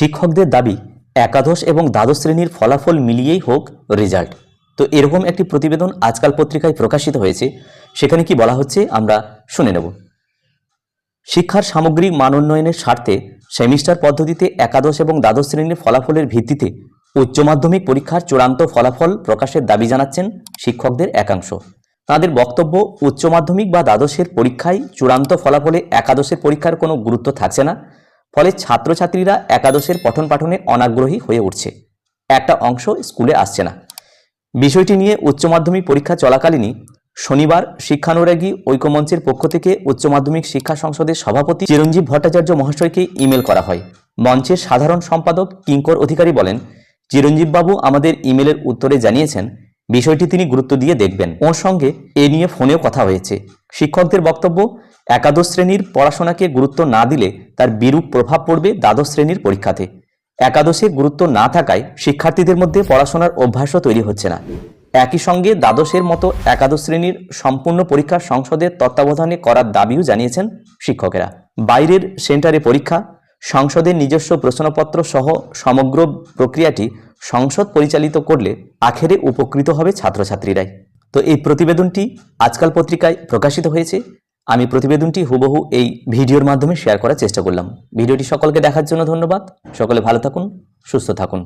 শিক্ষকদের দাবি, একাদশ এবং দ্বাদশ শ্রেণির ফলাফল মিলিয়েই হোক রেজাল্ট তো এরকম একটি প্রতিবেদন আজকাল পত্রিকায় প্রকাশিত হয়েছে, সেখানে কি বলা হচ্ছে আমরা শুনে নেব। শিক্ষার সামগ্রিক মান উন্নয়নের স্বার্থে সেমিস্টার পদ্ধতিতে একাদশ এবং দ্বাদশ শ্রেণির ফলাফলের ভিত্তিতে উচ্চ মাধ্যমিক পরীক্ষার চূড়ান্ত ফলাফল প্রকাশের দাবি জানাচ্ছেন শিক্ষকদের একাংশ। তাদের বক্তব্য, উচ্চ মাধ্যমিক বা দ্বাদশের পরীক্ষায় চূড়ান্ত ফলাফলে একাদশের পরীক্ষার কোনো গুরুত্ব থাকছে না। ফলে ছাত্রছাত্রীরা একাদশের পঠন পাঠনে অনাগ্রহী হয়ে উঠছে। একটা অংশ স্কুলে আসছে না। বিষয়টি নিয়ে উচ্চ মাধ্যমিক পরীক্ষা চলাকালীনই শনিবার শিক্ষানুরাগী ঐক্যমঞ্চের পক্ষ থেকে উচ্চ মাধ্যমিক শিক্ষা সংসদের সভাপতি চিরঞ্জীব ভট্টাচার্য মহাশয়কে ইমেল করা হয়। মঞ্চের সাধারণ সম্পাদক কিঙ্কর অধিকারী বলেন, চিরঞ্জীববাবু আমাদের ইমেলের উত্তরে জানিয়েছেন বিষয়টি তিনি গুরুত্ব দিয়ে দেখবেন। ওর সঙ্গে এ নিয়ে ফোনেও কথা হয়েছে। শিক্ষকদের বক্তব্য, একাদশ শ্রেণির পড়াশোনাকে গুরুত্ব না দিলে তার বিরূপ প্রভাব পড়বে দ্বাদশ শ্রেণির পরীক্ষাতে। একাদশে গুরুত্ব না থাকায় শিক্ষার্থীদের মধ্যে পড়াশোনার অভ্যাসও তৈরি হচ্ছে না। একই সঙ্গে দ্বাদশের মতো একাদশ শ্রেণির সম্পূর্ণ পরীক্ষা সংসদের তত্ত্বাবধানে করার দাবিও জানিয়েছেন শিক্ষকেরা। বাইরের সেন্টারে পরীক্ষা, সংসদের নিজস্ব প্রশ্নপত্র সহ সমগ্র প্রক্রিয়াটি সংসদ পরিচালিত করলে আখেরে উপকৃত হবে ছাত্রছাত্রীরাই। তো এই প্রতিবেদনটি আজকাল পত্রিকায় প্রকাশিত হয়েছে। আমি প্রতিবেদনটি হুবহু এই ভিডিওর মাধ্যমে শেয়ার করার চেষ্টা করলাম। ভিডিওটি সকলকে দেখার জন্য ধন্যবাদ। সকলে ভালো থাকুন, সুস্থ থাকুন।